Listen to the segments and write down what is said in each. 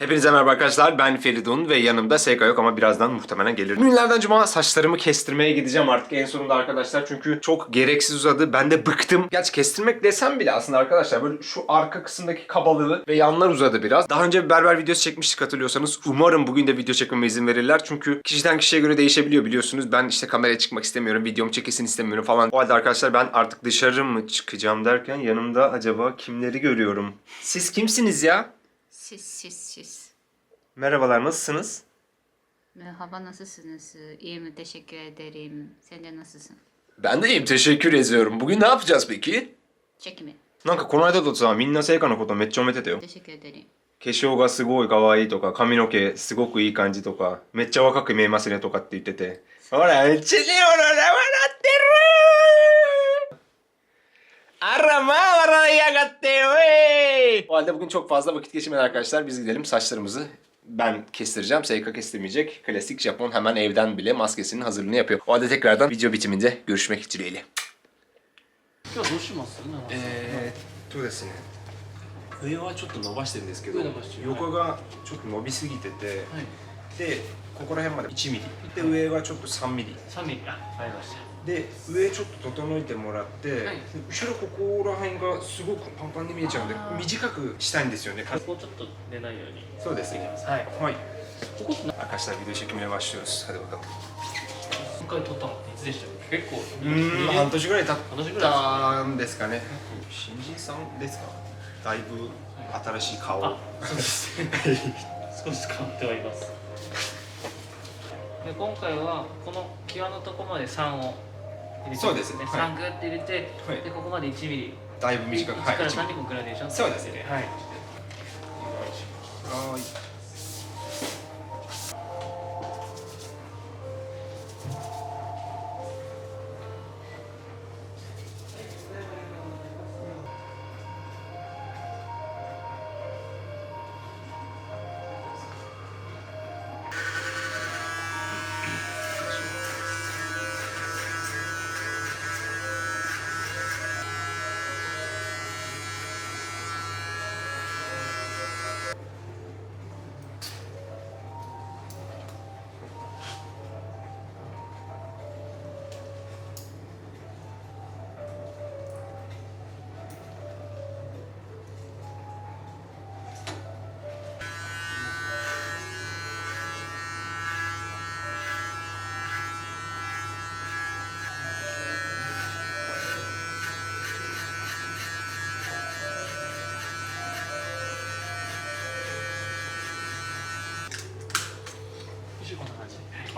Hepinize merhaba arkadaşlar. Ben Feridun ve yanımda Seyka yok ama birazdan muhtemelen gelir. Günlerden cuma saçlarımı kestirmeye gideceğim artık en sonunda arkadaşlar. Çünkü çok gereksiz uzadı. Ben de bıktım. Gerçi kestirmek desem bile aslında arkadaşlar böyle şu arka kısımdaki kabalığı ve yanlar uzadı biraz. Daha önce bir berber videosu çekmiştik hatırlıyorsanız. Umarım bugün de video çekmeme izin verirler. Çünkü kişiden kişiye göre değişebiliyor biliyorsunuz. Ben işte kameraya çıkmak istemiyorum. Videomu çekilsin istemiyorum falan. O halde arkadaşlar ben artık dışarı mı çıkacağım derken yanımda acaba kimleri görüyorum? Siz kimsiniz ya? Siz siz siz. Merhabalar nasılsınız? Merhaba nasılsınız? İyiyim teşekkür ederim. Sen de nasılsın? Ben de iyiyim teşekkür ediyorum. Bugün ne yapacağız peki? Çekimi. なんかこの間とさみんな聖火のことめっちゃ褒めてたよ Teşekkür ederim. 化粧がすごい可愛いとか髪の毛すごくいい感じとかめっちゃ若く見えますねとかって言っててほらめっちゃねほら笑ってるあらまあ笑いやがってよ ey! O halde bugün çok fazla vakit geçirmeden arkadaşlar biz gidelim saçlarımızı ben kestireceğim. Seyka kestirmeyecek. Klasik Japon hemen evden bile maskesinin hazırlığını yapıyor. O halde tekrardan video bitiminde görüşmek dileğiyle. 今日はどうします今はえー、っとですね上はちょっと伸ばしてるんですけど上伸ばしてる横がちょっと伸びすぎてて、はいでここら辺まで1ミリで上はちょっと3ミリ3ミリあわかりました で上ちょっと整えてもらって、はい。で後ろここら辺がすごくパンパンに見えちゃうんで短くしたいんですよね。ここちょっと出ないように。そうです。ねはい。はい。ここって何 Arkadaşlar video çekimine başlıyoruz. Hadi bakalım. 回撮ったのっていつでしたっけ？結構うーん、半年ぐらい経っ半年ぐらいたんですかね。新人さんですか？だいぶ新しい顔。あそうです少し変わってはいます。で今回はこの際のとこまで3を入れてそうですね。はい3グッて入れて、はい。でここまで1ミリ。だいぶ短く。1から1 3にこグラデーションそうですね。はい。はい。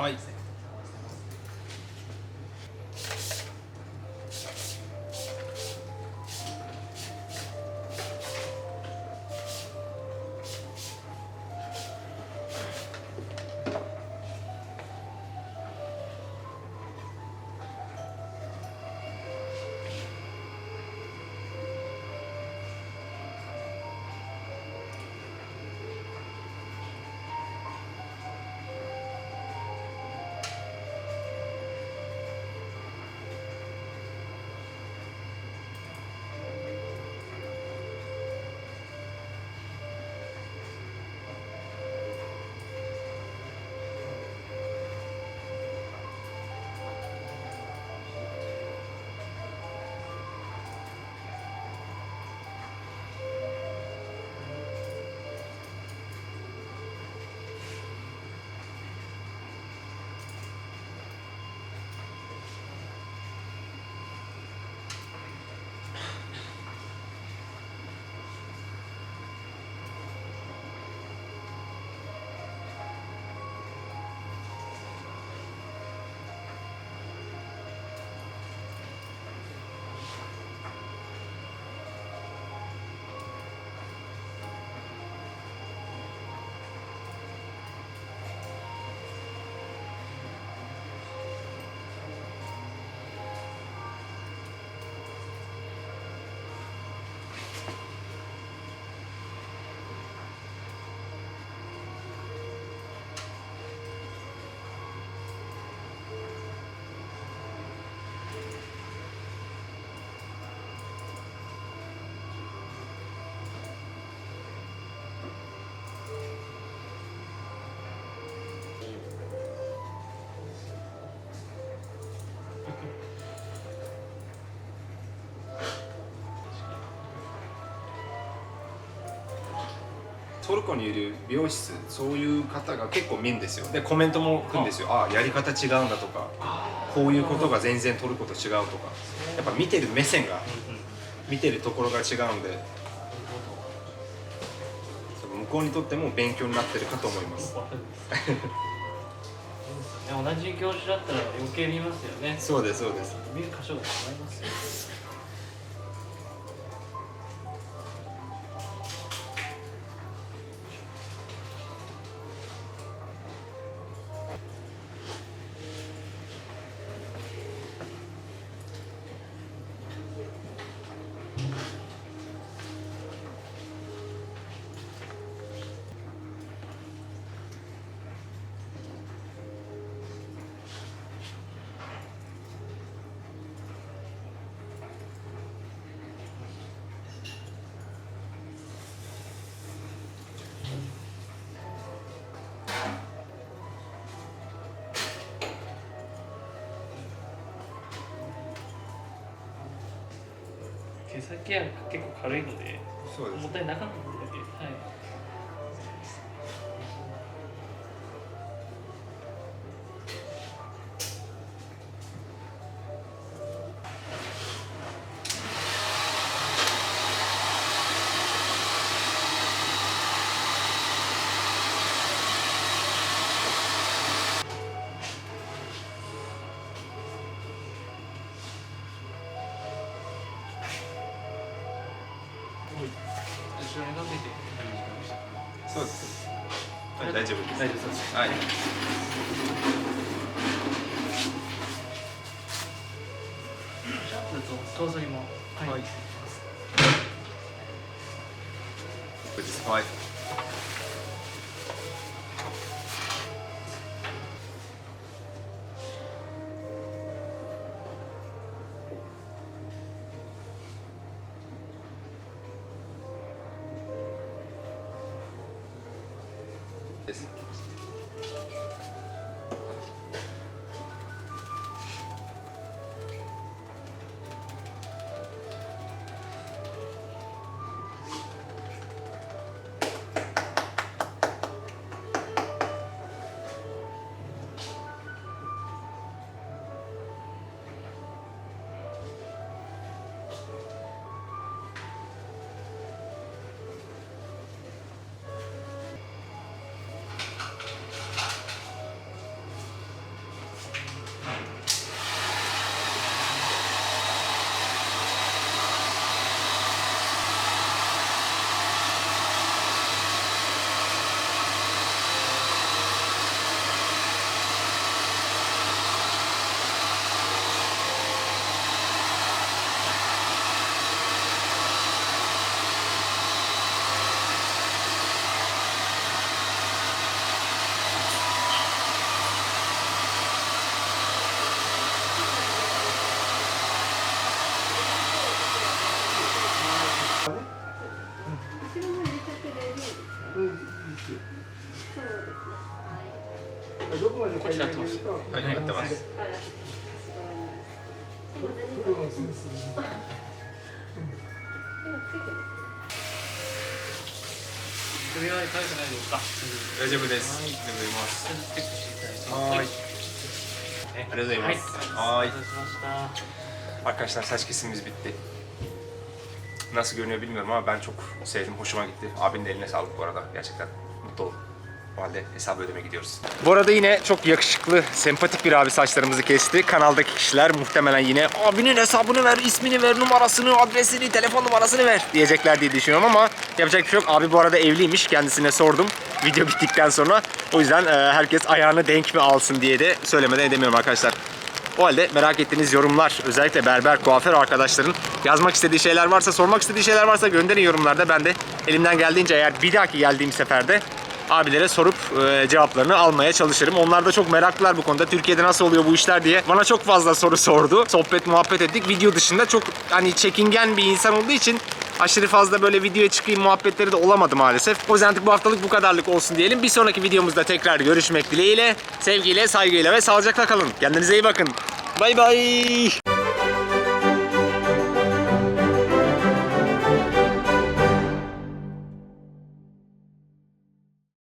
I, トルコにいる美容室そういう方が結構見るんですよ。でコメントも来るんですよ。ああやり方違うんだとかこういうことが全然トルコと違うとか。やっぱ見てる目線が見てるところが違うんで向こうにとっても勉強になってるかと思います。同じ業種だったら余計見ますよね。そうですそうです。見る箇所が違いますよ毛先は結構軽いのでそうです重たい中の部分だけはい大丈夫です大丈夫です。はい。シャンプーと頭剃りもはい、はい。Which is five Es こっちなってますはいやってます首は痛くないですか大丈夫ですはいありがとうございますちょっとチェックしていただいてはーいねありがとうございますはいはいお待たせしました Arkadaşlar saç kesimimiz bitti. Nasıl görünüyor bilmiyorum ama ben çok sevdim, hoşuma gitti. Abinin de eline sağlık bu arada. Gerçekten mutlu oldum. O halde hesabı ödeme gidiyoruz. Bu arada yine çok yakışıklı, sempatik bir abi saçlarımızı kesti. Kanaldaki kişiler muhtemelen yine abinin hesabını ver, ismini ver, numarasını, adresini, telefon numarasını ver diyecekler diye düşünüyorum ama yapacak bir şey yok. Abi bu arada evliymiş. Kendisine sordum video bittikten sonra. O yüzden e, herkes ayağını denk mi alsın diye de söylemeden edemiyorum arkadaşlar. O halde merak ettiğiniz yorumlar, özellikle berber, kuaför arkadaşların yazmak istediği şeyler varsa, sormak istediği şeyler varsa gönderin yorumlarda. Ben de elimden geldiğince eğer bir dahaki geldiğim seferde abilere sorup e, cevaplarını almaya çalışırım. Onlar da çok meraklılar bu konuda. Türkiye'de nasıl oluyor bu işler diye. Bana çok fazla soru sordu. Sohbet muhabbet ettik. Video dışında çok hani çekingen bir insan olduğu için aşırı fazla böyle videoya çıkayım muhabbetleri de olamadı maalesef. O yüzden bu haftalık bu kadarlık olsun diyelim. Bir sonraki videomuzda tekrar görüşmek dileğiyle. Sevgiyle, saygıyla ve sağlıcakla kalın. Kendinize iyi bakın. Bay bay.